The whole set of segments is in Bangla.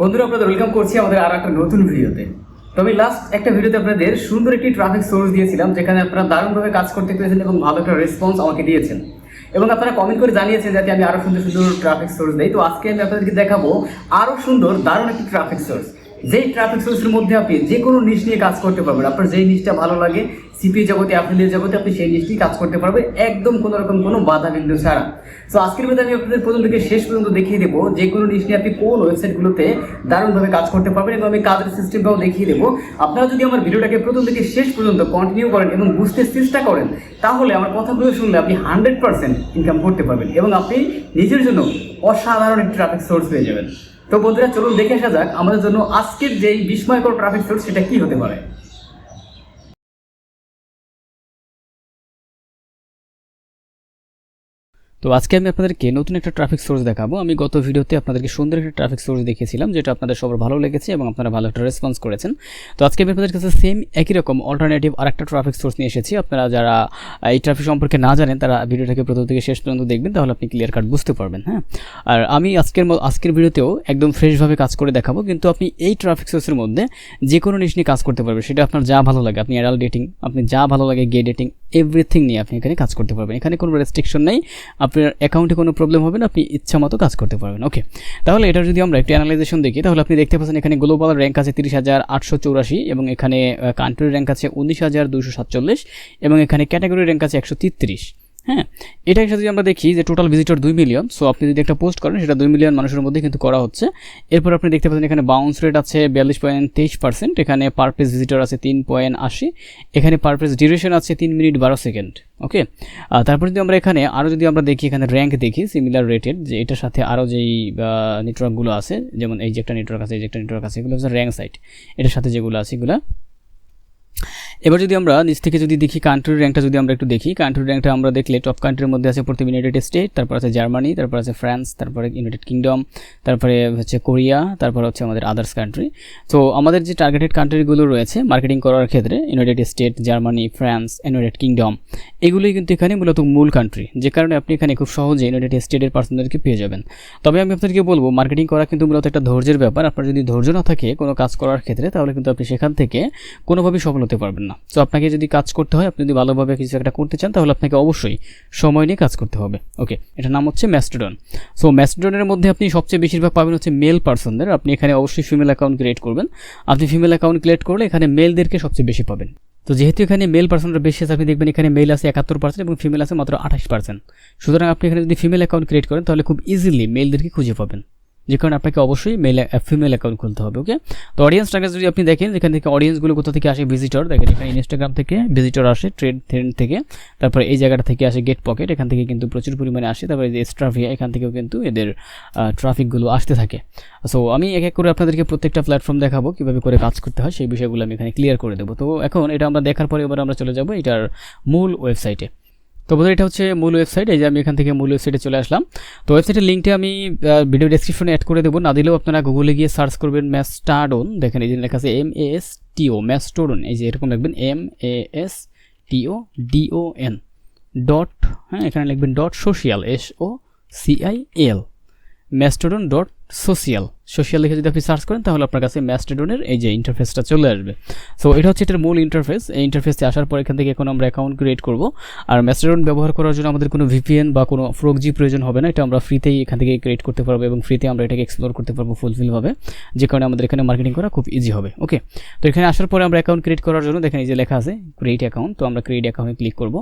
বন্ধুরা, আপনাদের ওয়েলকাম করছি আমাদের আর একটা নতুন ভিডিওতে। তো আমি লাস্ট একটা ভিডিওতে আপনাদের সুন্দর একটি ট্রাফিক সোর্স দিয়েছিলাম, যেখানে আপনারা দারুণভাবে কাজ করতে পেরেছেন এবং ভালো একটা রেসপন্স আমাকে দিয়েছেন। এবং আপনারা কমেন্ট করে জানিয়েছেন যাতে আমি আরও সুন্দর সুন্দর ট্রাফিক সোর্স দিই। তো আজকে আমি আপনাদেরকে দেখাবো আরও সুন্দর, দারুণ একটি ট্রাফিক সোর্স যেই ট্রাফিক সোর্সের মধ্যে আপনি যে কোনো নিশ নিয়ে কাজ করতে পারবেন, আপনার যেই নিশটা ভালো লাগে সিপি জগতে অ্যাপ্রিলের জগতে আপনি সেই নিশটি কাজ করতে পারবেন, একদম কোনো রকম কোনো বাধা বিন্দু ছাড়া। তো আজকের মধ্যে আমি আপনাদের প্রথম থেকে শেষ পর্যন্ত দেখিয়ে দেবো যে কোনো নিশ নিয়ে আপনি কোন ওয়েবসাইটগুলোতে দারুণভাবে কাজ করতে পারবেন এবং আমি কাজের সিস্টেমটাও দেখিয়ে দেবো। আপনারা যদি আমার ভিডিওটাকে প্রথম থেকে শেষ পর্যন্ত কন্টিনিউ করেন এবং বুঝতে চেষ্টা করেন, তাহলে আমার কথাগুলো শুনলে আপনি হান্ড্রেড পার্সেন্ট ইনকাম করতে পারবেন এবং আপনি নিজের জন্য অসাধারণ একটি ট্রাফিক সোর্স পেয়ে যাবেন। তো বন্ধুরা, চলুন দেখে আসা যাক আমাদের জন্য আজকের যেই বিস্ময়কর ট্রাফিক সোর্স সেটা কি হতে পারে। তো আজকে আমি আপনাদেরকে নতুন একটা ট্রাফিক সোর্স দেখাবো। আমি গত ভিডিওতে আপনাদেরকে সুন্দর একটা ট্রাফিক সোর্স দেখিয়েছিলাম, যেটা আপনাদের সবার ভালো লেগেছে এবং আপনারা ভালো একটা রেসপন্স করেছেন। তো আজকে আমি আপনাদের কাছে সেম একই রকম অল্টারনেটিভ আর একটা ট্রাফিক সোর্স নিয়ে এসেছি। আপনারা যারা এই ট্রাফিক সম্পর্কে না জানেন, তারা ভিডিওটাকে প্রথম থেকে শেষ পর্যন্ত দেখবেন, তাহলে আপনি ক্লিয়ার কাট বুঝতে পারবেন হ্যাঁ? আর আমি আজকের আজকের ভিডিওতেও একদম ফ্রেশভাবে কাজ করে দেখাবো, কিন্তু আপনি এই ট্রাফিক সোর্সের মধ্যে যে কোনো জিনিস নিয়ে কাজ করতে পারবেন। সেটা আপনার যা ভালো লাগে, আপনি অ্যাডাল্ট ডেটিং আপনি যা ভালো লাগে গে ডেটিং এভরিথিং নিয়ে আপনি এখানে কাজ করতে পারবেন। এখানে কোনো রেস্ট্রিকশন নেই। আপনার অ্যাকাউন্টে কোনো প্রবলেম হবে না, আপনি ইচ্ছা মতো কাজ করতে পারবেন। ওকে তাহলে এটা যদি আমরা একটু অ্যানালাইজেশন দেখি, তাহলে আপনি দেখতে পাচ্ছেন এখানে গ্লোবাল র্যাঙ্ক আছে তিরিশ হাজার আটশো চৌরাশি এবং এখানে কান্ট্রি র্যাঙ্ক আছে উনিশ হাজার দুশো সাতচল্লিশ এবং এখানে ক্যাটাগরি র্যাঙ্ক আছে একশো তেত্রিশ। হ্যাঁ এটার সাথে যদি আমরা দেখি যে টোটাল ভিজিটর দুই মিলিয়ন সো আপনি যদি একটা পোস্ট করেন, সেটা দুই মিলিয়ন মানুষের মধ্যে কিন্তু করা হচ্ছে। এরপর আপনি দেখতে পাচ্ছেন এখানে বাউন্স রেট আছে বিয়াল্লিশ পয়েন্ট তেইশ পার্সেন্ট এখানে পার পেজ ভিজিটর আছে তিন পয়েন্ট আশি, এখানে পার পেজ ডিউরেশন আছে তিন মিনিট বারো সেকেন্ড ওকে তারপর যদি আমরা এখানে আরও যদি আমরা দেখি, এখানে র্যাঙ্ক দেখি সিমিলার রেটের যে এটার সাথে আরও যেই নেটওয়ার্কগুলো আছে, যেমন এই যে একটা নেটওয়ার্ক আছে, এই যে একটা নেটওয়ার্ক আছে, এগুলো হচ্ছে র্যাঙ্ক সাইট এটার সাথে যেগুলো আছে, এগুলো এবার যদি আমরা নিচ থেকে যদি দেখি কান্ট্রি র্যাঙ্কটা যদি আমরা একটু দেখি কান্ট্রি র্যাঙ্কটা আমরা দেখলে টপ কান্ট্রির মধ্যে আছে প্রথম ইউনাইটেড স্টেট তারপর আছে জার্মানি তারপর আছে ফ্রান্স তারপরে ইউনাইটেড কিংডম তারপরে হচ্ছে কোরিয়া তারপর হচ্ছে আমাদের আদার্স কান্ট্রি তো আমাদের যে টার্গেটেড কান্ট্রিগুলো রয়েছে মার্কেটিং করার ক্ষেত্রে United State Germany France United Kingdom এগুলোই কিন্তু এখানে মূলত মূল কান্ট্রি যে কারণে আপনি এখানে খুব সহজে ইউনাইটেড স্টেটের পার্সনদেরকে পেয়ে যাবেন। তবে আমি আপনাদেরকে বলব মার্কেটিং করা কিন্তু মূলত একটা ধৈর্যের ব্যাপার। আপনার যদি ধৈর্য না থাকে কোনো কাজ করার ক্ষেত্রে, তাহলে কিন্তু আপনি সেখান থেকে কোনোভাবেই সফল হতে পারবেন না। তো আপনাকে যদি কাজ করতে হয়, আপনি যদি ভালোভাবে কিছু একটা করতে চান, তাহলে আপনাকে অবশ্যই সময় নিয়ে কাজ করতে হবে। ওকে, এটার নাম হচ্ছে ম্যাস্টোডন সো ম্যাস্টোডনের মধ্যে আপনি সবচেয়ে বেশিরভাগ পাবেন হচ্ছে মেল পার্সনদের আপনি এখানে অবশ্যই ফিমেল অ্যাকাউন্ট ক্রিয়েট করবেন। আপনি ফিমেল অ্যাকাউন্ট ক্রিয়েট করলে এখানে মেলদেরকে সবচেয়ে বেশি পাবেন। তো যেহেতু এখানে মেল পার্সেন্টটা বেশি আছে, আপনি দেখবেন এখানে মেল আছে একাত্তর পার্সেন্ট এবং ফিমেল আছে মাত্র আঠাশ পার্সেন্ট সুতরাং আপনি এখানে যদি ফিমেল অ্যাকাউন্ট ক্রিয়েট করেন, তাহলে খুব ইজিলি মেলদেরকে খুঁজে পাবেন। যে কারণে আপনাকে অবশ্যই মেল ফিমেল অ্যাকাউন্ট খুলতে হবে ওকে তো অডিয়েন্স টার্গেট যদি আপনি দেখেন এখান থেকে অডিয়েন্সগুলো কোথা থেকে আসে ভিজিটর দেখেন এখানে ইনস্টাগ্রাম থেকে ভিজিটর আসে ট্রেড ট্রেন্ড থেকে। তারপরে এই জায়গাটা থেকে আসে গেট পকেট এখান থেকে কিন্তু প্রচুর পরিমাণে আসে। তারপরে যে স্ট্রাভিয়া এখান থেকেও কিন্তু এদের ট্রাফিকগুলো আসতে থাকে। সো আমি এক এক করে আপনাদেরকে প্রত্যেকটা প্ল্যাটফর্ম দেখাবো, কীভাবে করে কাজ করতে হয়, সেই বিষয়গুলো আমি এখানে ক্লিয়ার করে দেবো। তো এখন এটা আমরা দেখার পরে এবার আমরা চলে যাব এটার মূল ওয়েবসাইটে তো বোধহয় এটা হচ্ছে মূল ওয়েবসাইট এই যে আমি এখান থেকে মূল ওয়েবসাইটে চলে আসলাম। তো ওয়েবসাইটের লিঙ্কটা আমি ভিডিও ডেসক্রিপশনে অ্যাড করে দেবো। না দিলেও আপনারা গুগলে গিয়ে সার্চ করবেন ম্যাস্টাডোন দেখেন এই যে লেখা আছে এম এস টিও ম্যাস্টোডন এই যে এরকম লিখবেন M A S T O D O N dot হ্যাঁ এখানে লিখবেন dot social S O C I L mastodon dot social social লিখে যদি আপনি সার্চ করেন, তাহলে আপনার কাছে ম্যাস্টোডনের এই যে ইন্টারফেসটা চলে আসবে। সো এটা হচ্ছে এটার মূল ইন্টারফেস এই ইন্টারফেসে আসার পর এখান থেকে এখন আমরা অ্যাকাউন্ট ক্রিয়েট করব। আর ম্যাস্টোডন ব্যবহার করার জন্য আমাদের কোনো ভিপিএন বা কোনো ফ্রোকজি প্রয়োজন হবে না। এটা আমরা ফ্রিতেই এখান থেকে ক্রিয়েট করতে পারব এবং ফ্রিতে আমরা এটাকে এক্সপ্লোর করতে পারব ফুলফিলভাবে যে কারণে আমাদের এখানে মার্কেটিং করা খুব ইজি হবে। ওকে তো এখানে আসার পরে আমরা অ্যাকাউন্ট ক্রিয়েট করার জন্য দেখেন এই যে লেখা আছে ক্রিয়েট অ্যাকাউন্ট তো আমরা ক্রিয়েট অ্যাকাউন্টে ক্লিক করব।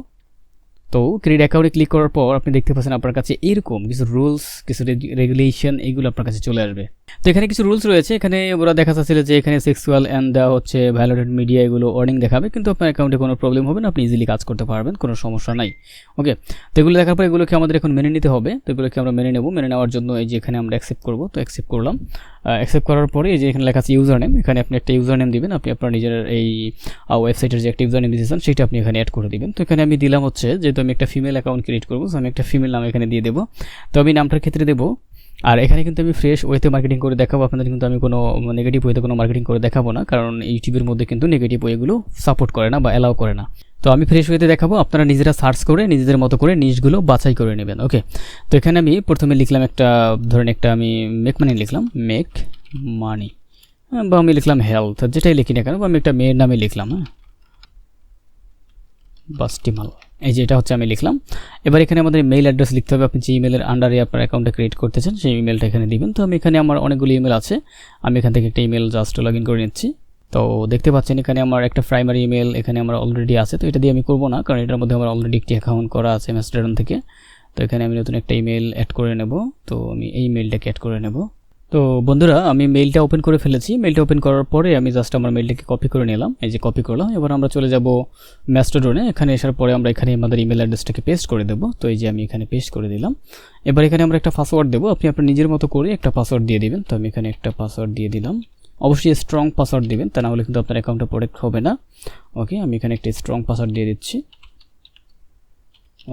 তো ক্রেডিট অ্যাকাউন্টে ক্লিক করার পর আপনি দেখতে পাচ্ছেন আপনার কাছে এরকম কিছু রুলস কিছু রেগুলেশন এগুলো আপনার কাছে চলে আসবে। তো এখানে কিছু রুলস রয়েছে। এখানে ওরা দেখা যাচ্ছিল যে এখানে সেক্সুয়াল অ্যান্ড হচ্ছে ভ্যালোটেড মিডিয়া এগুলো ওয়ার্নিং দেখাবে। কিন্তু আপনার অ্যাকাউন্টে কোনো প্রবলেম হবে না। আপনি ইজিলি কাজ করতে পারবেন। কোনো সমস্যা নাই। ওকে তো এগুলো দেখার পর এগুলোকে আমাদের এখন মেনে নিতে হবে। তো এগুলোকে আমরা মেনে নেব। মেনে নেওয়ার জন্য এই যে এখানে আমরা অ্যাকসেপ্ট করব। তো অ্যাকসেপ্ট করলাম। অ্যাকসেপ্ট করার পরে এই যে এখানে লেখা আছে ইউজার নেম এখানে আপনি একটা ইউজার নেম দিবেন, আপনি আপনার নিজের এই ওয়েবসাইটের যে একটা ইউজার নেম দিয়েছেন সেটা আপনি এখানে অ্যাড করে দিবেন। তো এখানে আমি দিলাম হচ্ছে, যেহেতু আমি একটা ফিমেল অ্যাকাউন্ট ক্রিয়েট করব আমি একটা ফিমেল নাম এখানে দিয়ে দেবো। তো আমি নামটার ক্ষেত্রে দেবো, আর এখানে কিন্তু আমি ফ্রেশ ওয়েতে মার্কেটিং করে দেখাবো। আপনাদের কিন্তু আমি কোনো নেগেটিভ ওয়েতে কোনো মার্কেটিং করে দেখাবো না, কারণ ইউটিউবের মধ্যে কিন্তু নেগেটিভ ওয়েগুলো সাপোর্ট করে না বা অ্যালাউ করে না। তো আমি ফ্রেশ ওয়েতে দেখাবো, আপনারা নিজেরা সার্চ করে, নিজেদের মতো করে নিশগুলো বাছাই করে নেবেন ওকে তো এখানে আমি প্রথমে লিখলাম একটা, ধরেন একটা আমি মেক মানি লিখলাম মেক মানি বা আমি লিখলাম হেলথ যেটাই লিখি না কেন, বা আমি একটা মেয়ের নামে লিখলাম হ্যাঁ? বাস্টিমাল, এই যে এটা হচ্ছে আমি লিখলাম। এবার এখানে আমাদের মেইল অ্যাড্রেস লিখতে হবে, আপনি যে ইমেলের আন্ডারে আপনার অ্যাকাউন্টটা ক্রিয়েট করতে চান সেই ইমেলটা এখানে দিবেন। তো আমি এখানে আমার অনেকগুলো ইমেল আছে, আমি এখান থেকে একটা ইমেল জাস্ট লগ ইন করে নিচ্ছি। তো দেখতে পাচ্ছেন এখানে আমার একটা প্রাইমারি ইমেল এখানে আমার অলরেডি আছে, তো এটা দিয়ে আমি করব না, কারণ এটার মধ্যে আমার অলরেডি একটি অ্যাকাউন্ট করা আছে ম্যাস্টারন থেকে। তো এখানে আমি নতুন একটা ইমেল অ্যাড করে নেব, তো আমি এই মেলটাকে অ্যাড করে নেব। তো বন্ধুরা, আমি মেইলটা ওপেন করে ফেলেছি। মেইলটা ওপেন করার পরে আমি জাস্ট আমার মেইলটাকে কপি করে নিলাম, এই যে কপি করলাম। এবার আমরা চলে যাব ম্যাস্টোডনে এখানে আসার পরে আমরা এখানে আমাদের ইমেল অ্যাড্রেসটাকে পেস্ট করে দেবো, তো এই যে আমি এখানে পেস্ট করে দিলাম। এবার এখানে আমরা একটা পাসওয়ার্ড দেবো, আপনি আপনার নিজের মতো করে একটা পাসওয়ার্ড দিয়ে দিবেন, তো আমি এখানে একটা পাসওয়ার্ড দিয়ে দিলাম। অবশ্যই স্ট্রং পাসওয়ার্ড দেবেন, তা না হলে কিন্তু আপনার অ্যাকাউন্টটা প্রোটেক্ট হবে না। ওকে আমি এখানে একটা স্ট্রং পাসওয়ার্ড দিয়ে দিচ্ছি।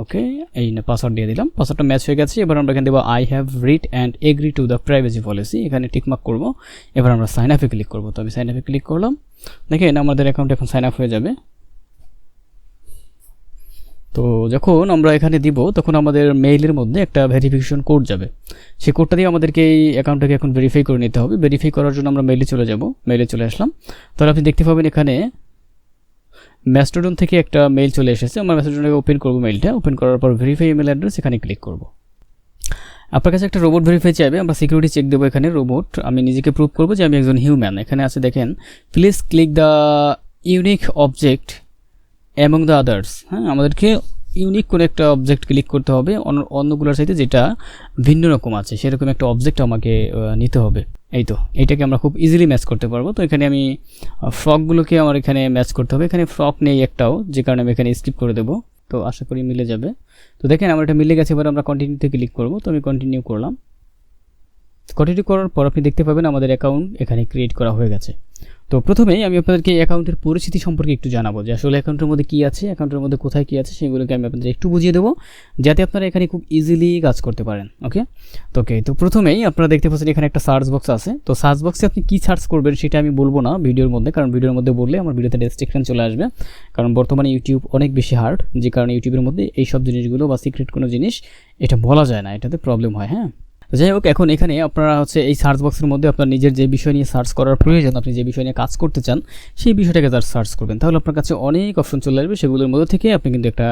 ওকে এই না পাসওয়ার্ড দিয়ে দিলাম। পাসওয়ার্ডটা ম্যাচ হয়ে গেছে, এবার আমরা এখানে দেবো I have read and agree to the privacy policy এখানে টিকমার্ক করব, এবার আমরা সাইন আপে ক্লিক করব। তো আমি সাইন আপে ক্লিক করলাম। দেখেন আমাদের অ্যাকাউন্ট এখন সাইন আপ হয়ে যাবে। তো যখন আমরা এখানে দিব, তখন আমাদের মেইলের মধ্যে একটা ভেরিফিকেশন কোড যাবে। সেই কোডটা দিয়ে আমাদেরকে এই অ্যাকাউন্টটাকে এখন ভেরিফাই করে নিতে হবে। ভেরিফাই করার জন্য আমরা মেইলে চলে যাব। মেইলে চলে আসলাম। তাহলে আপনি দেখতে পাবেন এখানে ম্যাস্টোডন থেকে একটা মেইল চলে এসেছে। আমরা ম্যাস্টোডনটাকে ওপেন করব মেইলটা ওপেন করার পর ভেরিফাই ইমেল অ্যাড্রেস এখানে ক্লিক করব। আপনার কাছে একটা রোবট ভেরিফাই চাইবে। আমরা সিকিউরিটি চেক দেবো এখানে রোবট আমি নিজেকে প্রুভ করব যে আমি একজন হিউম্যান এখানে আছে দেখেন please click the unique object among the others হ্যাঁ? আমাদেরকে ইউনিক কোনো একটা অবজেক্ট ক্লিক করতে হবে, অন্য, অন্যগুলোর সাথে যেটা ভিন্ন রকম আছে, সেরকম একটা অবজেক্ট আমাকে নিতে হবে। এই তো এইটাকে আমরা খুব ইজিলি ম্যাচ করতে পারব। তো এখানে আমি ফ্রকগুলোকে আমার এখানে ম্যাচ করতে হবে। এখানে ফ্রক নেই একটাও, যে কারণে আমি এখানে স্কিপ করে দেবো। তো আশা করি মিলে যাবে। তো দেখেন, আমার এটা মিলে গেছে, এবার আমরা কন্টিনিউতে ক্লিক করব। তো আমি কন্টিনিউ করলাম। কন্টিনিউ করার পর আপনি দেখতে পাবেন আমাদের অ্যাকাউন্ট এখানে ক্রিয়েট করা হয়ে গেছে। তো প্রথমেই আমি আপনাদেরকে অ্যাকাউন্টের পরিস্থিতি সম্পর্কে একটু জানাব যে আসলে অ্যাকাউন্টের মধ্যে কী আছে, অ্যাকাউন্টের মধ্যে কোথায় কী আছে সেগুলোকে আমি আপনাদের একটু বুঝিয়ে দেবো, যাতে আপনারা এখানে খুব ইজিলি কাজ করতে পারেন ওকে তো ওকে তো প্রথমেই আপনারা দেখতে পাচ্ছেন এখানে একটা সার্চ বক্স আছে। তো সার্চ বক্সে আপনি কী সার্চ করবেন সেটা আমি বলব না ভিডিওর মধ্যে, কারণ ভিডিওর মধ্যে বললে আমার ভিডিওতে রেস্ট্রিকশন চলে আসবে। কারণ বর্তমানে ইউটিউব অনেক বেশি হার্ড যে কারণে ইউটিউবের মধ্যে এই সব জিনিসগুলো বা সিক্রেট কোনো জিনিস এটা বলা যায় না, এটাতে প্রবলেম হয় হ্যাঁ? যাই হোক, এখন এখানে আপনারা হচ্ছে এই সার্চ বক্সের মধ্যে আপনার নিজের যে বিষয় নিয়ে সার্চ করার প্রয়োজন, আপনি যে বিষয় নিয়ে কাজ করতে চান, সেই বিষয়টাকে তার সার্চ করবেন। তাহলে আপনার কাছে অনেক অপশন চলে আসবে, সেগুলোর মধ্যে থেকে আপনি কিন্তু একটা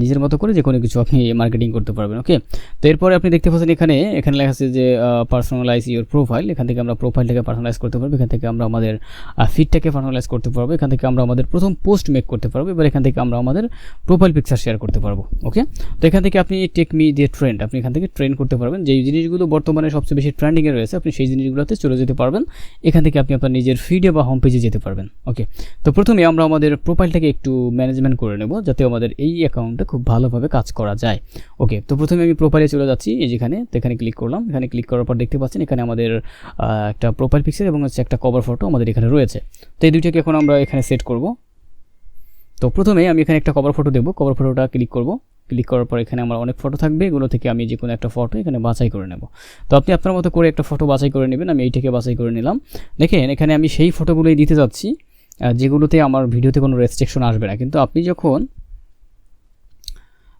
নিজের মতো করে যে কোনো কিছু আপনি মার্কেটিং করতে পারবেন ওকে তো এরপরে আপনি দেখতে পাচ্ছেন এখানে এখানে লেখা আছে যে পার্সোনালাইজ ইউর প্রোফাইল এখান থেকে আমরা প্রোফাইলটাকে পার্সোনালাইজ করতে পারব, এখান থেকে আমরা আমাদের ফিডটাকে পার্সোনালাইজ করতে পারব, এখান থেকে আমরা আমাদের প্রথম পোস্ট মেক করতে পারব, এবার এখান থেকে আমরা আমাদের প্রোফাইল পিকচার শেয়ার করতে পারব ওকে তো এখান থেকে আপনি টেক মি দিয়ে ট্রেন্ড আপনি এখান থেকে ট্রেন্ড করতে পারবেন, যেই জিনিসগুলো বর্তমানে সবচেয়ে বেশি ট্রেন্ডিংয়ে রয়েছে, আপনি সেই জিনিসগুলোতে চলে যেতে পারবেন। এখান থেকে আপনি আপনার নিজের ফিডে বা হোম পেজে যেতে পারবেন। ওকে তো প্রথমে আমরা আমাদের প্রোফাইলটাকে একটু ম্যানেজমেন্ট করে নেব, যাতে আমাদের এই অ্যাকাউন্টে খুব ভালোভাবে কাজ করা যায়। ওকে তো প্রথমে আমি প্রোফাইলে চলে যাচ্ছি, এই যেখানে, তো এখানে ক্লিক করলাম। এখানে ক্লিক করার পর দেখতে পাচ্ছেন, এখানে আমাদের একটা প্রোফাইল পিকচার এবং হচ্ছে একটা কভার ফটো আমাদের এখানে রয়েছে। তো এই দুইটাকে এখন আমরা এখানে সেট করব। তো প্রথমে আমি এখানে একটা কভার ফটো দেবো কভার ফটোটা ক্লিক করব। ক্লিক করার পর এখানে আমার অনেক ফটো থাকবে, এগুলো থেকে আমি যে কোনো একটা ফটো এখানে বাছাই করে নেব। তো আপনি আপনার মতো করে একটা ফটো বাছাই করে নেবেন, আমি এইটাকে বাছাই করে নিলাম। দেখেন, এখানে আমি সেই ফটোগুলোই দিতে যাচ্ছি যেগুলোতে আমার ভিডিওতে কোনো রেস্ট্রিকশন আসবে না। কিন্তু আপনি যখন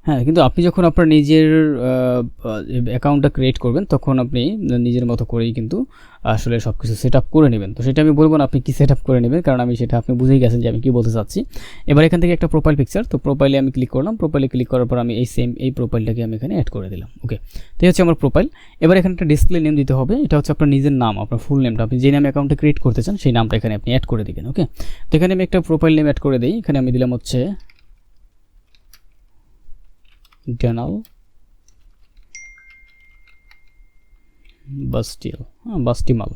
হ্যাঁ কিন্তু আপনি যখন আপনার নিজের অ্যাকাউন্টটা ক্রিয়েট করবেন, তখন আপনি নিজের মতো করেই কিন্তু আসলে সব কিছু সেট আপ করে নেবেন। তো সেটা আমি বলব না আপনি কি সেট আপ করে নেবেন, কারণ আমি সেটা আপনি বুঝেই গেছেন যে আমি কি বলতে চাচ্ছি। এবার এখান থেকে একটা প্রোফাইল পিকচার তো প্রোফাইলে আমি ক্লিক করলাম প্রোফাইলে ক্লিক করার পর আমি এই সেম এই প্রোফাইলটাকে আমি এখানে অ্যাড করে দিলাম। ওকে তো হচ্ছে আমার প্রোফাইল এবার এখানে একটা ডিসপ্লে নেম দিতে হবে, এটা হচ্ছে আপনার নিজের নাম, আপনার ফুল নেমটা আপনি যে নামে অ্যাকাউন্টটা ক্রিয়েট করতে চান, সেই নামটা এখানে আপনি অ্যাড করে দিবেন ওকে তো এখানে আমি একটা প্রোফাইল নেম অ্যাড করে দিই, এখানে আমি দিলাম হচ্ছে ডানাল বাস্টিল হ্যাঁ বাস্টিমাল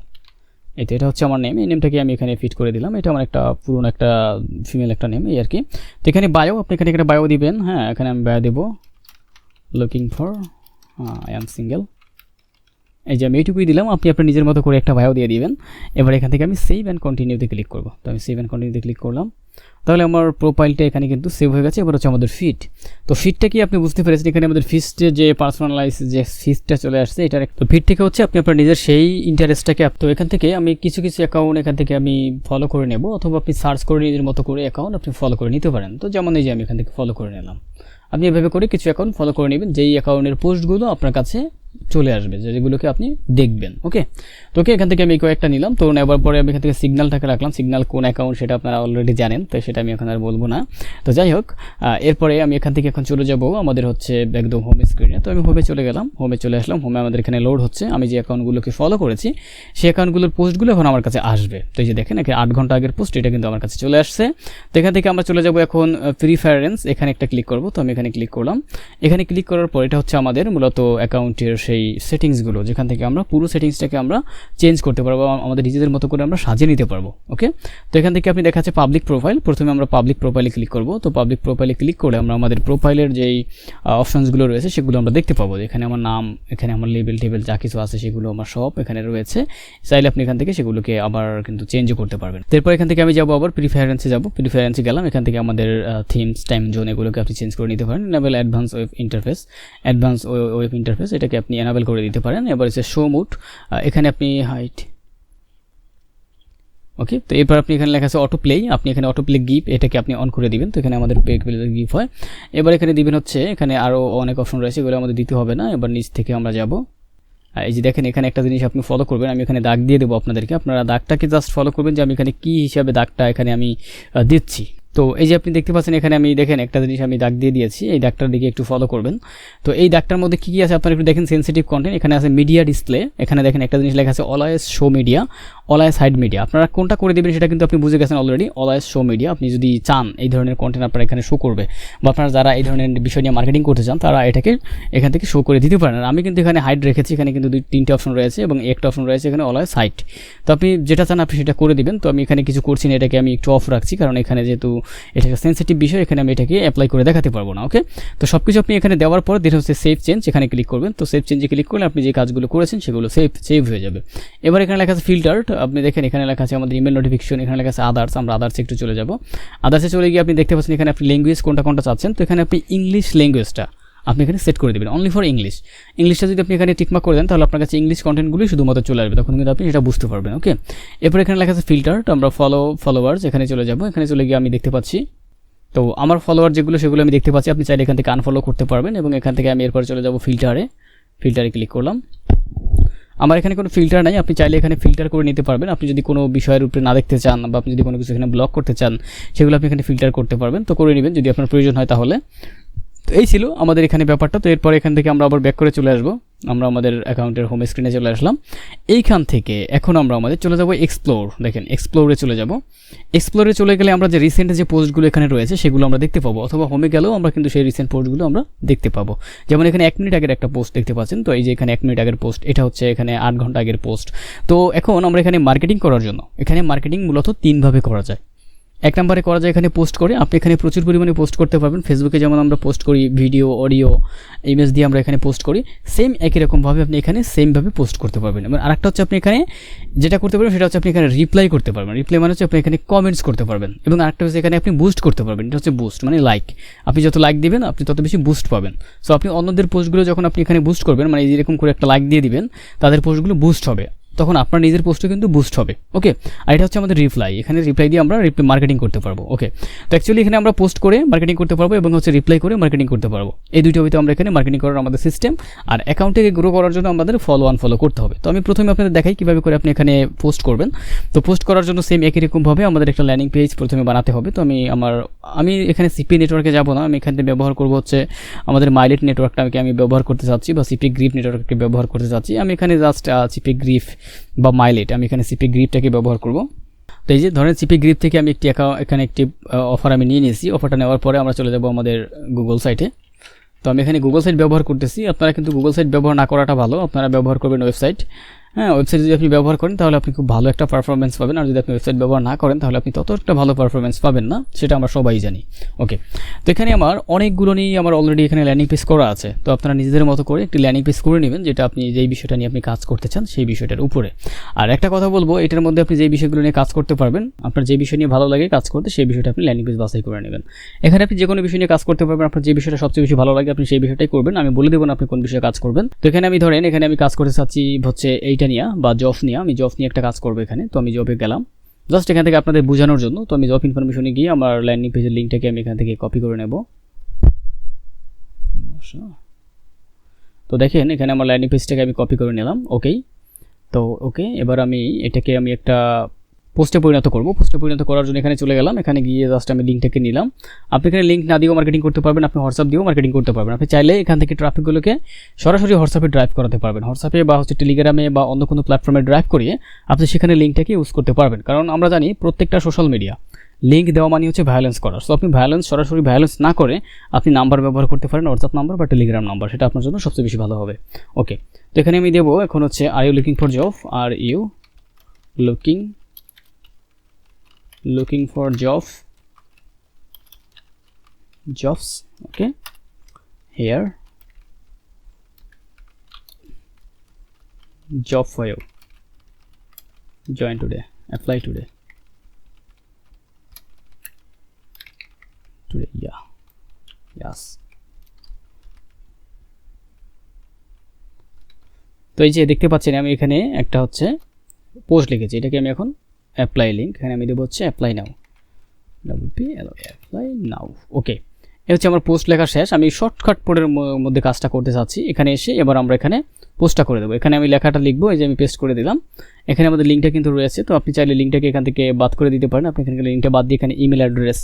এতে এটা হচ্ছে আমার নেম এই নেমটাকে আমি এখানে ফিট করে দিলাম। এটা আমার একটা পুরনো একটা ফিমেল একটা নেম এই আর কি। তো এখানে বায়ো আপনি এখানে একটা বায়ো দিবেন। হ্যাঁ এখানে আমি বায়ো দেবো। Looking for I am single এই যে আমি এইটুকুই দিলাম, আপনি আপনার নিজের মতো করে একটা বায়ো দিয়ে দিবেন। এবার এখান থেকে আমি সেভ অ্যান্ড কন্টিনিউতে ক্লিক করব। তো আমি সেভ অ্যান্ড কন্টিনিউতে ক্লিক করলাম। তাহলে আমার প্রোফাইলটা এখানে কিন্তু সেভ হয়ে গেছে, এবার হচ্ছে আমাদের ফিট তো ফিটটা কি আপনি বুঝতে পেরেছেন? এখানে আমাদের ফিস্টে যে পার্সোনালাইজ যে ফিসটা চলে আসছে, এটার তো ফিট থেকে হচ্ছে আপনি আপনার নিজের সেই ইন্টারেস্টটাকে তো এখান থেকে আমি কিছু কিছু অ্যাকাউন্ট এখান থেকে আমি ফলো করে নেব, অথবা আপনি সার্চ করে নিজের মতো করে অ্যাকাউন্ট আপনি ফলো করে নিতে পারেন। তো যেমন এই যে আমি এখান থেকে ফলো করে নিলাম। আপনি এভাবে করে কিছু অ্যাকাউন্ট ফলো করে নেবেন, যেই অ্যাকাউন্টের পোস্টগুলো আপনার কাছে চলে আসবে যেগুলোকে আপনি দেখবেন ওকে তো ওকে এখান থেকে আমি কয়েকটা নিলাম। তো নেওয়ার পরে আমি এখান থেকে সিগন্যালটাকে রাখলাম। সিগনাল কোন অ্যাকাউন্ট সেটা আপনারা অলরেডি জানেন, তো সেটা আমি এখন আর বলব না। তো যাই হোক এরপরে আমি এখান থেকে এখন চলে যাব আমাদের হচ্ছে একদম হোম স্ক্রিনে তো আমি হোমে চলে গেলাম হোমে চলে আসলাম। হোমে আমাদের এখানে লোড হচ্ছে। আমি যে অ্যাকাউন্টগুলোকে ফলো করেছি, সেই অ্যাকাউন্টগুলোর পোস্টগুলো এখন আমার কাছে আসবে। তো এই যে দেখেন এখানে আট ঘণ্টা আগের পোস্ট এটা কিন্তু আমার কাছে চলে আসছে। তো এখান থেকে আমরা চলে যাব এখন ফ্রি প্রিফারেন্স এখানে একটা ক্লিক করব। তো আমি এখানে ক্লিক করলাম। এখানে ক্লিক করার পর এটা হচ্ছে আমাদের মূলত অ্যাকাউন্টের সেই সেটিংসগুলো যেখান থেকে আমরা পুরো সেটিংসটাকে আমরা চেঞ্জ করতে পারব আমাদের নিজেদের মতো করে আমরা সাজিয়ে নিতে পারব ওকে তো এখান থেকে আপনি দেখাচ্ছে পাবলিক প্রোফাইল প্রথমে আমরা পাবলিক প্রোফাইলে ক্লিক করব। তো পাবলিক প্রোফাইলে ক্লিক করে আমরা আমাদের প্রোফাইলের যেই অপশনসগুলো রয়েছে, সেগুলো আমরা দেখতে পাবো এখানে আমার নাম, এখানে আমার লেবেল টেবিল যা কিছু আছে সেগুলো আমার সব এখানে রয়েছে। চাইলে আপনি এখান থেকে সেগুলোকে আবার কিন্তু চেঞ্জও করতে পারবেন। তারপর এখান থেকে আমি যাব আবার প্রিফারেন্সে যাব। প্রিফারেন্সে গেলাম, এখান থেকে আমাদের থিমস টাইম জোন এগুলোকে আপনি চেঞ্জ করে নিতে পারেন। Enable advance web interface advance web interface এটাকে আপনি এনাবেল করে দিতে পারেন। এবার হচ্ছে শো মুড এখানে আপনি হাইট ওকে তো এরপর আপনি এখানে লেখা আছে অটো প্লে আপনি এখানে অটো প্লে গিফ এটাকে আপনি অন করে দিবেন। তো এখানে আমাদের পে গিফট হয়। এবার এখানে দিবেন হচ্ছে, এখানে আরও অনেক অপশন রয়েছে, এগুলো আমাদের দিতে হবে না। এবার নিচ থেকে আমরা যাব। এই যে দেখেন, এখানে একটা জিনিস আপনি ফলো করবেন। আমি এখানে দাগ দিয়ে দেবো আপনাদেরকে। আপনারা দাগটাকে জাস্ট ফলো করবেন যে আমি এখানে কী হিসাবে দাগটা এখানে আমি দিচ্ছি। তো এই যে আপনি দেখতে পাচ্ছেন, এখানে আমি দেখেন একটা জিনিস আমি দাগ দিয়ে দিয়েছি, এই দাগটার দিকে একটু ফলো করবেন। তো এই দাগটার মধ্যে কী কী আছে? আপনারা একটু দেখেন সেন্সিটিভ কন্টেন্ট এখানে আছে মিডিয়া ডিসপ্লে এখানে দেখেন একটা জিনিস লেখা আছে always show media always hide media আপনারা কোনটা করে দেবেন সেটা কিন্তু আপনি বুঝে গেছেন অলরেডি অলওয়েজ শো মিডিয়া আপনি যদি চান এই ধরনের কন্টেন্ট আপনারা এখানে শো করবে বা আপনারা যারা এই ধরনের বিষয় নিয়ে মার্কেটিং করতে চান, তারা এটাকে এখান থেকে শো করে দিতে পারেন। আমি কিন্তু এখানে হাইড রেখেছি। এখানে কিন্তু দুই তিনটে অপশন রয়েছে এবং একটা অপশন রয়েছে এখানে অলওয়েজ হাইট তো আপনি যেটা চান আপনি সেটা করে দিবেন। তো আমি এখানে কিছু করছি না, এটাকে আমি একটু অফ রাখছি কারণ এখানে যেহেতু এটা একটা সেন্সিটিভ বিষয়, এখানে আমি এটাকে অ্যাপ্লাই করে দেখাতে পারব না ওকে তো সব কিছু আপনি এখানে দেওয়ার পর দেন হচ্ছে সেভ চেঞ্জ এখানে ক্লিক করবেন। তো সেভ চেঞ্জে ক্লিক করলে আপনি যে কাজগুলো করেছেন সেগুলো সেভ সেভ হয়ে যাবে। এবার এখানে লেখা আছে ফিল্টার আপনি দেখেন এখানে লেখা আছে আমাদের ইমেল নোটিফিকেশন এখানে লেখা আছে আদার্স আমরা আদার্সে একটু চলে যাব। আদার্সে চলে গিয়ে আপনি দেখতে পাচ্ছেন এখানে আপনি ল্যাঙ্গুয়েজ কোনটা কোনটা চাচ্ছেন, তো এখানে আপনি ইংলিশ ল্যাঙ্গুয়েজটা আপনি এখানে সেট করে দেবেন অনলি ফর ইংলিশ ইংলিশটা যদি আপনি এখানে টিকমার্ক করে দেন, তাহলে আপনার কাছে ইংলিশ কন্টেন্টগুলি শুধুমাত্র চলে আসবে, তখন কিন্তু আপনি সেটা বুঝতে পারবেন ওকে এরপর এখানে লেখা আছে ফিল্টার তো আমরা ফলো ফলোয়ার্স এখানে চলে যাব। এখানে চলে গিয়ে আমি দেখতে পাচ্ছি, তো আমার ফলোয়ার যেগুলো, সেগুলো আমি দেখতে পাচ্ছি, আপনি চাইলে এখান থেকে আনফলো করতে পারবেন এবং এখান থেকে আমি এরপর চলে যাব ফিল্টারে ফিল্টারে ক্লিক করলাম। আমার এখানে কোনো ফিল্টার নাই, আপনি চাইলে এখানে ফিল্টার করে নিতে পারবেন। আপনি যদি কোনো বিষয়ের উপরে না দেখতে চান বা আপনি যদি কোনো কিছু এখানে ব্লক করতে চান, সেগুলো আপনি এখানে ফিল্টার করতে পারবেন। তো করে নেবেন, যদি আপনার প্রয়োজন হয় তাহলে। তো এই ছিল আমাদের এখানে ব্যাপারটা। তো এরপর এখান থেকে আমরা আবার ব্যাক করে চলে আসব। আমরা আমাদের অ্যাকাউন্টের হোম স্ক্রিনে চলে আসলাম। এইখান থেকে এখন আমরা আমাদের চলে যাব এক্সপ্লোর দেখেন এক্সপ্লোরে চলে যাব। এক্সপ্লোরে চলে গেলে আমরা যে রিসেন্ট যে পোস্টগুলো এখানে রয়েছে, সেগুলো আমরা দেখতে পাবো। অথবা হোমে গেলেও আমরা কিন্তু সেই রিসেন্ট পোস্টগুলো আমরা দেখতে পাবো। যেমন এখানে এক মিনিট আগের একটা পোস্ট দেখতে পাচ্ছেন। তো এই যে এখানে এক মিনিট আগের পোস্ট এটা হচ্ছে এখানে আট ঘণ্টা আগের পোস্ট তো এখন আমরা এখানে মার্কেটিং করার জন্য, এখানে মার্কেটিং মূলত তিনভাবে করা যায়। এক নম্বরে করা যায় এখানে পোস্ট করে। আপনি এখানে প্রচুর পরিমাণে পোস্ট করতে পারবেন। ফেসবুকে যেমন আমরা পোস্ট করি ভিডিও অডিও ইমেজ দিয়ে আমরা এখানে পোস্ট করি সেম একই রকমভাবে আপনি এখানে সেমভাবে পোস্ট করতে পারবেন। এবং আরেকটা হচ্ছে আপনি এখানে যেটা করতে পারবেন, সেটা হচ্ছে আপনি এখানে রিপ্লাই করতে পারবেন। রিপ্লাই মানে হচ্ছে আপনি এখানে কমেন্টস করতে পারবেন। এবং আরেকটা হচ্ছে এখানে আপনি বুস্ট করতে পারবেন। এটা হচ্ছে বুস্ট মানে লাইক আপনি যত লাইক দিবেন, আপনি তত বেশি বুস্ট পাবেন। সো আপনি অন্যদের পোস্টগুলো যখন আপনি এখানে বুস্ট করবেন মানে এই যেরকম করে একটা লাইক দিয়ে দিবেন, তাদের পোস্টগুলো বুস্ট হবে। তখন আপনার নিজের পোস্টও কিন্তু বুস্ট হবে ওকে আর এটা হচ্ছে আমাদের রিপ্লাই এখানে রিপ্লাই দিয়ে আমরা রিপ্লাই মার্কেটিং করতে পারব ওকে তো অ্যাকচুয়ালি এখানে আমরা পোস্ট করে মার্কেটিং করতে পারব এবং হচ্ছে রিপ্লাই করে মার্কেটিং করতে পারব। এই দুইটা হয়তো আমরা এখানে মার্কেটিং করার আমাদের সিস্টেম আর অ্যাকাউন্টকে গ্রো করার জন্য আমাদের ফলো আনফলো করতে হবে। তো আমি প্রথমে আপনাদের দেখাই কীভাবে করে আপনি এখানে পোস্ট করবেন। তো পোস্ট করার জন্য সেম একই রকমভাবে আমাদের একটা ল্যান্ডিং পেজ প্রথমে বানাতে হবে। তো আমি আমার, আমি এখানে সিপি নেটওয়ার্কে যাব না, আমি এখান থেকে ব্যবহার করব হচ্ছে আমাদের মাইলেট নেটওয়ার্কটাকে আমি ব্যবহার করতে চাচ্ছি বা সিপি গ্রিপ নেটওয়ার্ককে ব্যবহার করতে চাচ্ছি। আমি এখানে জাস্ট সিপি গ্রিপ বা মাইলেট আমি এখানে সিপি গ্রিপটাকে ব্যবহার করব। তো এই যে ধরেন সিপি গ্রিপ থেকে আমি একটি অ্যাকাউন্ট এখানে একটি অফার আমি নিয়ে নিয়েছি। অফারটা নেওয়ার পরে আমরা চলে যাব আমাদের গুগল সাইটে তো আমি এখানে গুগল সাইট ব্যবহার করতেছি। আপনারা কিন্তু গুগল সাইট ব্যবহার না করাটা ভালো। আপনারা ব্যবহার করবেন ওয়েবসাইট হ্যাঁ ওয়েবসাইট যদি আপনি ব্যবহার করেন, তাহলে আপনি খুব ভালো একটা পারফরমেন্স পাবেন। আর যদি আপনি ওয়েবসাইট ব্যবহার না করেন, তাহলে আপনি তত একটা ভালো পারফরমেন্স পাবেন না, সেটা আমরা সবাই জানি। ওকে তো এখানে আমার অনেকগুলো নিয়ে আমার অলরেডি এখানে ল্যান্ডিং পেজ করা আছে। তো আপনারা নিজেদের মতো করে একটি ল্যান্ডিং পেজ করে নেবেন, যেটা আপনি যেই বিষয়টা নিয়ে আপনি কাজ করতে চান, সেই বিষয়টার উপরে। আর একটা কথা বলব, এটার মধ্যে আপনি যেই বিষয়গুলো নিয়ে কাজ করতে পারবেন, আপনার যে বিষয় নিয়ে ভালো লাগে কাজ করতে, সেই বিষয়টা আপনি ল্যান্ডিং পেজ বাছাই করে নেবেন। এখানে আপনি যে কোনো বিষয় নিয়ে কাজ করতে পারবেন, আপনার যে বিষয়টা সবচেয়ে বেশি ভালো লাগে, আপনি সেই বিষয়টাই করবেন। আমি বলে দেবো না আপনি কোন বিষয়ে কাজ করবেন। তো এখানে আমি ধরেন, এখানে আমি কাজ করতে চাচ্ছি, হচ্ছে এইটা নিয়ে বা জব নিয়ে, আমি জব নিয়ে একটা কাজ করব এখানে। তো আমি জবে গেলাম। জাস্ট এখান থেকে আপনাদের বোঝানোর জন্য, তো আমি জব ইনফরমেশনে গিয়ে আমার ল্যান্ডিং পেজের লিঙ্কটাকে আমি এখান থেকে কপি করে নেব। তো দেখেন, এখানে আমার ল্যান্ডিং পেজটাকে আমি কপি করে নিলাম। ওকেই তো ওকে এবার আমি এটাকে আমি একটা পোস্টে পরিণত করব। পোস্টে পরিণত করার জন্য এখানে চলে গেলাম। এখানে গিয়ে জাস্ট আমি লিঙ্কটাকে নিলাম। আপনি এখানে লিঙ্ক না দিয়েও মার্কেটিং করতে পারবেন, আপনি হোয়াটসঅ্যাপ দিয়েও মার্কেটিং করতে পারবেন। আপনি চাইলে এখান থেকে ট্রাফিকগুলোকে সরাসরি হোয়াটসঅ্যাপে ড্রাইভ করাতে পারবেন। হোয়াটসঅ্যাপে বা হচ্ছে টেলিগ্রামে বা অন্য কোনো প্ল্যাটফর্মে ড্রাইভ করিয়ে আপনি সেখানে লিঙ্কটাকে ইউজ করতে পারবেন। কারণ আমরা জানি প্রত্যেকটা সোশ্যাল মিডিয়া লিঙ্ক দেওয়া মানে হচ্ছে ভায়োলেন্স করা। সো আপনি ভায়োলেন্স সরাসরি ভায়োলেন্স না করে আপনি নাম্বার ব্যবহার করতে পারেন হোয়াটসঅ্যাপ নাম্বার বা টেলিগ্রাম নাম্বার সেটা আপনার জন্য সবচেয়ে বেশি ভালো হবে। ওকে তো এখানে আমি দেবো, এখন হচ্ছে are you looking for job are you looking looking for job jobs okay here job for you join today apply today today yeah yes তো এই যে দেখতে পাচ্ছেন আমি এখানে একটা হচ্ছে পোস্ট লিখেছি এটাকে আমি এখন অ্যাপ্লাই লিঙ্ক এখানে আমি দেবো হচ্ছে apply now double P apply now okay এ হচ্ছে আমার পোস্ট লেখা শেষ। আমি শর্টকাট পোর্টের মধ্যে কাজটা করতে চাচ্ছি। এখানে এসে এবার আমরা এখানে পোস্টটা করে দেবো। এখানে আমি লেখাটা লিখব, এই যে আমি পেস্ট করে দিলাম। এখানে আমাদের লিঙ্কটা কিন্তু রয়েছে, তো আপনি চাইলে লিঙ্কটাকে এখান থেকে বাদ করে দিতে পারেন। আপনি এখানে লিঙ্কটা বাদ দিয়ে এখানে ইমেল অ্যাড্রেস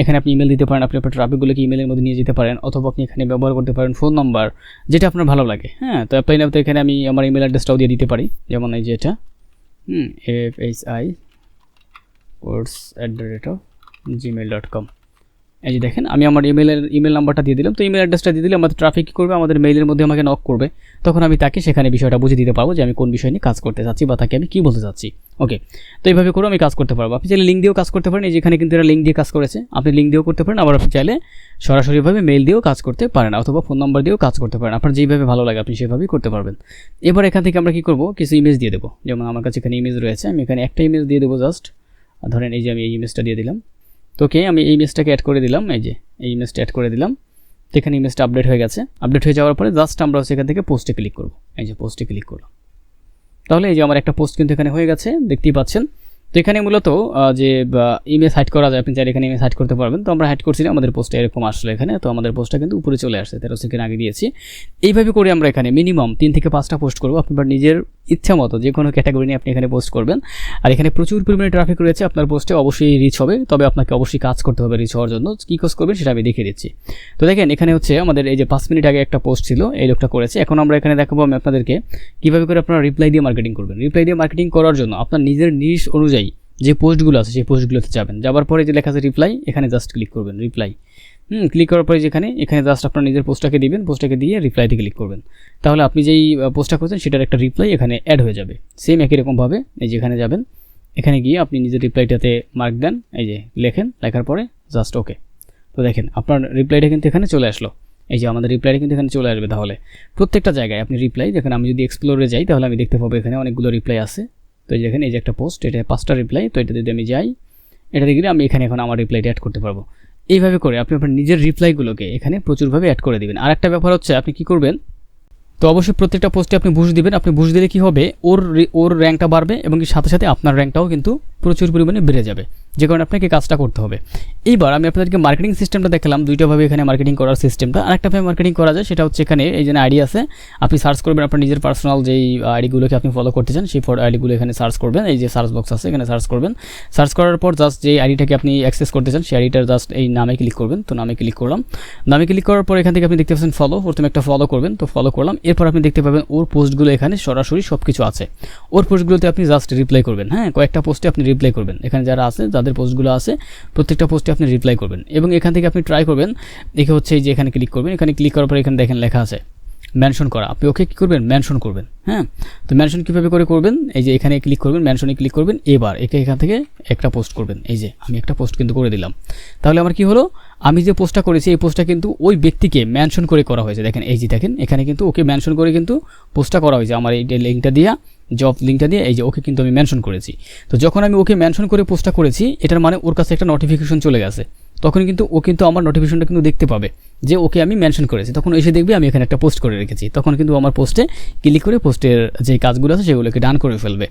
এখানে আপনি ইমেল দিতে পারেন, আপনি আপনার ট্রাফিকগুলোকে ইমেলের মধ্যে নিয়ে যেতে পারেন, অথবা আপনি এখানে ব্যবহার করতে পারেন ফোন নাম্বার যেটা আপনার ভালো লাগে। হ্যাঁ তো অ্যাপ্লাই নাও তো এখানে আমি আমার ইমেল অ্যাড্রেসটাও দিয়ে দিতে পারি, যেমন এই যে এটা। হুম F H I course at the rate of Gmail dot com এই যে দেখেন, আমি আমার ইমেলের ইমেল নাম্বারটা দিয়ে দিলাম। তো ইমেল অ্যাড্রেসটা দিয়ে দিলে আমাদের ট্রাফিক কী করবে? আমাদের মেইলের মধ্যে আমাকে নক করবে। তখন আমি তাকে সেখানে বিষয়টা বুঝে দিতে পারব যে আমি কোন বিষয় নিয়ে কাজ করতে চাচ্ছি বা তাকে আমি কী বলতে চাচ্ছি ওকে তো এইভাবে করে আমি কাজ করতে পারব। আপনি চাইলে লিঙ্ক দিয়েও কাজ করতে পারেন। এই যেখানে কিন্তু এরা লিঙ্ক দিয়ে কাজ করেছে। আপনি লিঙ্ক দিয়েও করতে পারেন। আবার আপনি চাইলে সরাসরিভাবে মেইল দিয়েও কাজ করতে পারেন অথবা ফোন নাম্বার দিয়েও কাজ করতে পারেন। আপনার যেইভাবে ভালো লাগে আপনি সেভাবেই করতে পারবেন। এবার এখান থেকে আমরা কী করব? কিছু ইমেজ দিয়ে দেবো। যেমন আমার কাছে এখানে ইমেজ রয়েছে। আমি এখানে একটা ইমেজ দিয়ে দেবো জাস্ট ধরেন এই যে আমি এই ইমেজটা দিয়ে দিলাম। তো ওকে আমি এই ইমেজটাকে অ্যাড করে দিলাম, এই যে, এই ইমেজটা অ্যাড করে দিলাম। তো এখানে ইমেজটা আপডেট হয়ে গেছে। আপডেট হয়ে যাওয়ার পরে জাস্ট আমরা সেখান থেকে পোস্টে ক্লিক করব। এই যে পোস্টে ক্লিক করলাম। তাহলে এই যে আমার একটা পোস্ট কিন্তু এখানে হয়ে গেছে, দেখতেই পাচ্ছেন। তো এখানে মূলত যে ইমেজ হাইড করা যায়, আপনি চাইলে এখানে ইমেজ হাইড করতে পারবেন। তো আমরা হাইড করছি না, আমাদের পোস্টে এরকম আসলো এখানে। তো আমাদের পোস্টটা কিন্তু উপরে চলে আসছে, তেরো সেকেন্ড আগে দিয়েছি। এইভাবে করে আমরা এখানে মিনিমাম তিন থেকে পাঁচটা পোস্ট করব। আপনার নিজের ইচ্ছা মতো যে কোনো ক্যাটাগরি নিয়ে আপনি এখানে পোস্ট করবেন। আর এখানে প্রচুর পরিমাণে ট্রাফিক রয়েছে, আপনার পোস্টে অবশ্যই রিচ হবে। তবে আপনাকে অবশ্যই কাজ করতে হবে রিচ হওয়ার জন্য। কী কাজ করবেন সেটা আমি দেখিয়ে দিচ্ছি। তো দেখেন, এখানে হচ্ছে আমাদের এই যে পাঁচ মিনিট আগে একটা পোস্ট ছিল, এই লোকটা করেছে। এখন আমরা এখানে দেখাবো আমি আপনাদেরকে কীভাবে করে আপনারা রিপ্লাই দিয়ে মার্কেটিং করবেন। রিপ্লাই দিয়ে মার্কেটিং করার জন্য আপনার নিজের নিশ অনুযায়ী যে পোস্টগুলো আছে, সেই পোস্টগুলোতে যাবেন। যাবার পরে যে লেখা আছে রিপ্লাই এখানে জাস্ট ক্লিক করবেন রিপ্লাই হুম ক্লিক করার পরে যেখানে, এখানে জাস্ট আপনার নিজের পোস্টটাকে দিবেন, পোস্টটাকে দিয়ে রিপ্লাইতে ক্লিক করবেন। তাহলে আপনি যেই পোস্টটা করছেন, সেটার একটা রিপ্লাই এখানে অ্যাড হয়ে যাবে। সেম একই রকমভাবে এই যে এখানে যাবেন, এখানে গিয়ে আপনি নিজের রিপ্লাইটাতে মার্ক দেন, এই যে লেখেন, লেখার পরে জাস্ট ওকে তো দেখেন, আপনার রিপ্লাইটা কিন্তু এখানে চলে আসলো। এই যে আমাদের রিপ্লাইটা কিন্তু এখানে চলে আসবে তাহলে। প্রত্যেকটা জায়গায় আপনি রিপ্লাই দেখেন আমি যদি এক্সপ্লোরে যাই, তাহলে আমি দেখতে পাবো এখানে অনেকগুলো রিপ্লাই আছে। তো দেখেন এই যে একটা পোস্ট এটা পাঁচটা রিপ্লাই তো এটা যদি আমি যাই এটা দেখি আমি এখানে এখন আমার রিপ্লাইটা অ্যাড করতে পারব। এইভাবে করে আপনি আপনার নিজের রিপ্লাইগুলোকে এখানে প্রচুরভাবে অ্যাড করে দেবেন। আর একটা ব্যাপার হচ্ছে, আপনি কি করবেন? তো অবশ্যই প্রত্যেকটা পোস্টে আপনি বুঝ দিবেন, আপনি বুঝ দিলে কী হবে? ওর ওর র্যাঙ্কটা বাড়বে এবং সাথে সাথে আপনার র্যাঙ্কটাও কিন্তু প্রচুর পরিমাণে বেড়ে যাবে। যে কারণে আপনাকে কাজটা করতে হবে। এইবার আমি আপনাদেরকে মার্কেটিং সিস্টেমটা দেখালাম, দুইটাভাবে এখানে মার্কেটিং করার সিস্টেমটা আর আরেকটাভাবে মার্কেটিং করা যায়, সেটা হচ্ছে এখানে এই যে আইডি আছে, আপনি সার্চ করবেন আপনার নিজের পার্সোনাল যেই আইডিগুলোকে আপনি ফলো করতে চান, সেই আইডিগুলো এখানে সার্চ করবেন। এই যে সার্চ বক্স আছে, এখানে সার্চ করবেন। সার্চ করার পর জাস্ট যে আইডিটাকে আপনি অ্যাক্সেস করতে চান, সেই আইডিটার জাস্ট এই নামে ক্লিক করবেন। তো নামে ক্লিক করলাম। নামে ক্লিক করার পর এখান থেকে আপনি দেখতে পাচ্ছেন ফলো প্রথমে একটা ফলো করবেন। তো ফলো করলাম। এরপর আপনি দেখতে পাবেন ওর পোস্টগুলো এখানে সরাসরি সব কিছু আছে। ওর পোস্টগুলোতে আপনি জাস্ট রিপ্লাই করবেন। হ্যাঁ কয়েকটা পোস্টে আপনি রিপ্লাই করবেন। এখানে যারা আছে যাদের পোস্টগুলো আছে, প্রত্যেকটা পোস্টে আপনি রিপ্লাই করবেন। এবং এখান থেকে আপনি ট্রাই করবেন, দেখে হচ্ছে এই যে এখানে ক্লিক করবেন, এখানে ক্লিক করার পর এখানে দেখেন লেখা আছে মেনশন করা। আপনি ওকে কী করবেন? মেনশন করবেন হ্যাঁ? তো মেনশন কীভাবে করে করবেন? এই যে এখানে ক্লিক করবেন মেনশনে ক্লিক করবেন, এবার একে এখান থেকে একটা পোস্ট করবেন। এই যে আমি একটা পোস্ট কিন্তু করে দিলাম। তাহলে আমার কি হলো? আমি যে পোস্টটা করেছি, এই পোস্টটা কিন্তু ওই ব্যক্তিকে মেনশন করে করা হয়েছে। দেখেন, এই যে দেখেন, এখানে কিন্তু ওকে মেনশন করে কিন্তু পোস্টটা করা হয়েছে। আমার এই লিঙ্কটা দিয়া জব লিঙ্কটা দিয়ে এই যে ওকে কিন্তু আমি মেনশন করেছি। তো যখন আমি ওকে মেনশন করে পোস্টটা করেছি, এটার মানে ওর কাছে একটা নোটিফিকেশন চলে গেছে। তখন কিন্তু ও কিন্তু আমার নোটিফিকেশনটা কিন্তু দেখতে পাবে যে ওকে আমি মেনশন করেছি। তখন এসে দেখবে আমি এখানে একটা পোস্ট করে রেখেছি। তখন কিন্তু আমার পোস্টে ক্লিক করে পোস্টের যে কাজগুলো আছে সেগুলোকে ডান করে ফেলবে।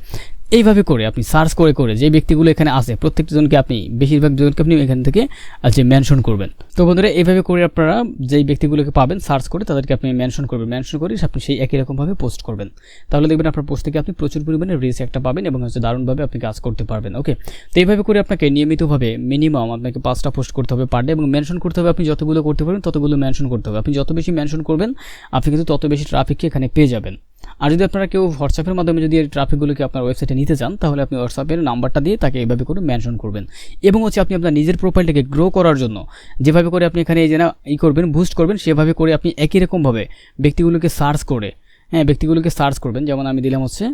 এইভাবে করে আপনি সার্চ করে করে যে ব্যক্তিগুলো এখানে আসে প্রত্যেকটা জনকে আপনি, বেশিরভাগ জনকে আপনি এখান থেকে যে মেনশন করবেন। তো বন্ধুরা, এইভাবে করে আপনারা যেই ব্যক্তিগুলোকে পাবেন সার্চ করে তাদেরকে আপনি মেনশন করবেন। মেনশন করে আপনি সেই একই রকমভাবে পোস্ট করবেন। তাহলে দেখবেন আপনার পোস্ট থেকে আপনি প্রচুর পরিমাণে রিচ একটা পাবেন এবং হচ্ছে দারুণভাবে আপনি কাজ করতে পারবেন। ওকে তো এইভাবে করে আপনাকে নিয়মিতভাবে মিনিমাম আপনাকে পাঁচটা পোস্ট করতে হবে পার ডে এবং মেনশন করতে হবে আপনি যতগুলো করতে পারবেন, ততগুলো মেনশন করতে হবে। আপনি যত বেশি মেনশন করবেন, আপনি কিন্তু তত বেশি ট্রাফিককে এখানে পেয়ে যাবেন। আর যদি আপনারা কেউ হোয়াটসঅ্যাপের মাধ্যমে যদি এই ট্রাফিকগুলোকে আপনার ওয়েবসাইটে নিতে চান, তাহলে আপনি হোয়াটসঅ্যাপের নাম্বারটা দিয়ে তাকে এইভাবে করে মেনশন করবেন। এবং হচ্ছে আপনি আপনার নিজের প্রোফাইলটাকে গ্রো করার জন্য যেভাবে করে আপনি এখানে এই যে না, ই করবেন বুস্ট করবেন, সেভাবে করে আপনি একই রকমভাবে ব্যক্তিগুলোকে সার্চ করে হ্যাঁ ব্যক্তিগুলোকে সার্চ করবেন। যেমন আমি দিলাম হচ্ছে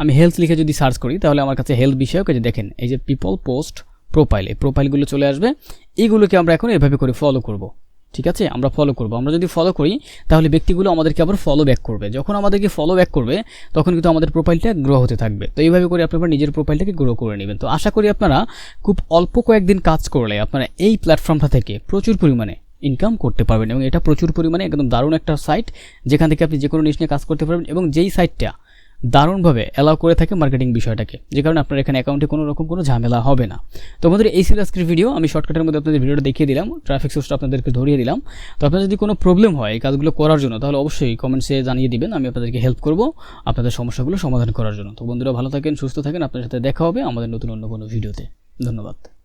আমি হেলথ লিখে যদি সার্চ করি, তাহলে আমার কাছে হেলথ বিষয়ক যে দেখেন, এই যে পিপল পোস্ট প্রোফাইল এই প্রোফাইলগুলো চলে আসবে। এইগুলোকে আমরা এখন এভাবে করে ফলো করব, ঠিক আছে? আমরা ফলো করব। আমরা যদি ফলো করি, তাহলে ব্যক্তিগুলো আমাদেরকে আবার ফলো ব্যাক করবে। যখন আমাদেরকে ফলো ব্যাক করবে, তখন কিন্তু আমাদের প্রোফাইলটা গ্রো হতে থাকবে। তো এইভাবে করে আপনারা নিজের প্রোফাইলটাকে গ্রো করে নেবেন। তো আশা করি আপনারা খুব অল্প কয়েকদিন কাজ করলে আপনারা এই প্ল্যাটফর্মটা থেকে প্রচুর পরিমাণে ইনকাম করতে পারবেন এবং এটা প্রচুর পরিমাণে একদম দারুণ একটা সাইট যেখান থেকে আপনি যে কোনো জিনিস নিয়ে কাজ করতে পারবেন এবং যেই সাইটটা দারুণভাবে অ্যালাউ করে থাকে মার্কেটিং বিষয়টাকে। যে কারণে আপনার এখানে অ্যাকাউন্টে কোনো রকম কোনো ঝামেলা হবে না। তো আমাদের এই ছিল আজকের ভিডিও আমি শর্টকাটের মধ্যে আপনাদের ভিডিওটা দেখিয়ে দিলাম। ট্রাফিক সোর্সটা আপনাদেরকে ধরিয়ে দিলাম। তো আপনার যদি কোনো প্রবলেম হয় এই কাজগুলো করার জন্য, তাহলে অবশ্যই কমেন্টসে জানিয়ে দিবেন। আমি আপনাদেরকে হেল্প করব আপনাদের সমস্যাগুলো সমাধান করার জন্য। তো বন্ধুরা, ভালো থাকেন, সুস্থ থাকেন। আপনার সাথে দেখা হবে আমাদের নতুন অন্য কোনো ভিডিওতে ধন্যবাদ।